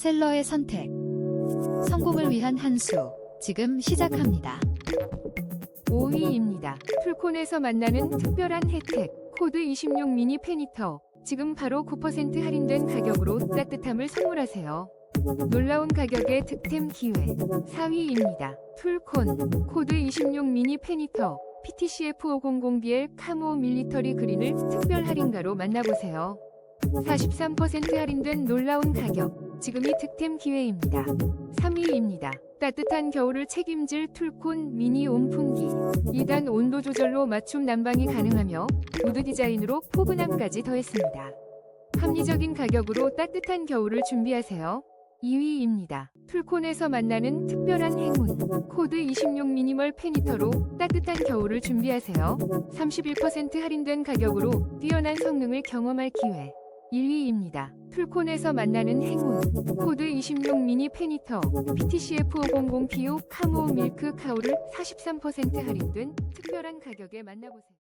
셀러의 선택. 성공을 위한 한 수. 지금 시작합니다. 5위입니다. 풀콘에서 만나는 특별한 혜택. 코드 26 미니 페니터. 지금 바로 9% 할인된 가격으로 따뜻함을 선물하세요. 놀라운 가격의 득템 기회. 4위입니다. 풀콘. 코드 26 미니 페니터. PTCF500BL 카모 밀리터리 그린을 특별 할인가로 만나보세요. 43% 할인된 놀라운 가격. 지금이 득템 기회입니다. 3위입니다. 따뜻한 겨울을 책임질 툴콘 미니 온풍기. 2단 온도 조절로 맞춤 난방이 가능하며 우드 디자인으로 포근함까지 더했습니다. 합리적인 가격으로 따뜻한 겨울을 준비하세요. 2위입니다. 풀콘에서 만나는 특별한 행운. 코드 26 미니멀 페니터로 따뜻한 겨울을 준비하세요. 31% 할인된 가격으로 뛰어난 성능을 경험할 기회. 1위입니다. 풀콘에서 만나는 행운. 코드 26 미니 페니터. PTCF500PO 카모 밀크 카우를 43% 할인된 특별한 가격에 만나보세요.